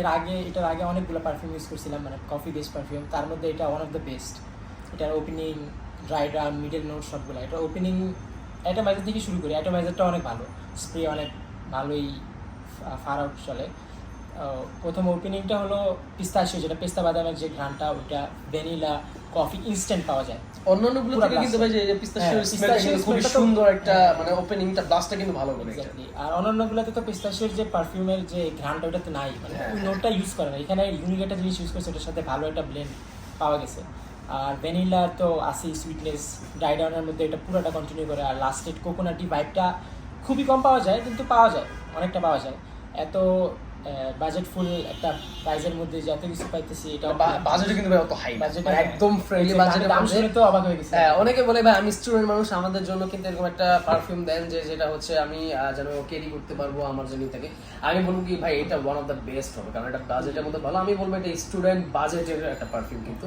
এর আগে, এটার আগে অনেকগুলো পারফিউম ইউজ করছিলাম মানে কফি বেস পারফিউম তার মধ্যে এটা ওয়ান অফ দ্য বেস্ট এটার opening dry down middle note সবগুলো। এটা ওপেনিং অ্যাটোমাইজার থেকে শুরু করি অ্যাটোমাইজারটা অনেক ভালো। স্প্রে অনেক ভালোই ফার আউট চলে। প্রথম ওপেনিংটা হলো পিস্তা পিস্তাশিও যেটা পেস্তা বাদামের যে ঘ্রানটা ওইটা ভ্যানিলা কফি ইনস্ট্যান্ট পাওয়া যায়। অন্যান্যগুলো থেকে কিন্তু ভাই যে পিস্তাশিও হ্যাঁ, স্মেলটা তো- সুন্দর একটা মানে ওপেনিংটা ব্লাস্টটা কিন্তু ভালো করে. আর অন্যান্যগুলোতে তো পিস্তাশিওর যে পারফিউমের যে ঘ্রানটা ওটা তো নাই। মানে। ওই নোটটা ইউজ করে না এখানে ইউনিক একটা জিনিস ইউজ করছে ওটার সাথে ভালো একটা ব্লেন্ড পাওয়া গেছে। আর ভ্যানিলা তো আসি সুইটনেস ডাইডাউনের মধ্যে এটা পুরোটা কন্টিনিউ করে। আর লাস্টেড কোকোনাটি ভাইবটা খুবই কম পাওয়া যায় কিন্তু পাওয়া যায় অনেকটা পাওয়া যায়। এত বাজেট ফুল একটা প্রাইজের মধ্যে যত কিছু পাইতেছি এটা বাজেটও কিন্তু ভাই অত হাই Budget মানে একদম ফ্রেন্ডলি আমি দাম শুনে তো অবাক হয়ে গেছি। হ্যাঁ অনেকে বলে ভাই আমি স্টুডেন্ট মানুষ আমাদের জন্য কিন্তু এরকম একটা পারফিউম দেন যে যেটা হচ্ছে আমি যেন ক্যারি করতে পারব আমার জন্য থেকে আমি বলব কি ভাই এটা ওয়ান অফ দ্য বেস্ট হবে কারণ এটা বাজেটের মধ্যে ভালো। আমি বলব এটা স্টুডেন্ট বাজেটের একটা পারফিউম কিন্তু।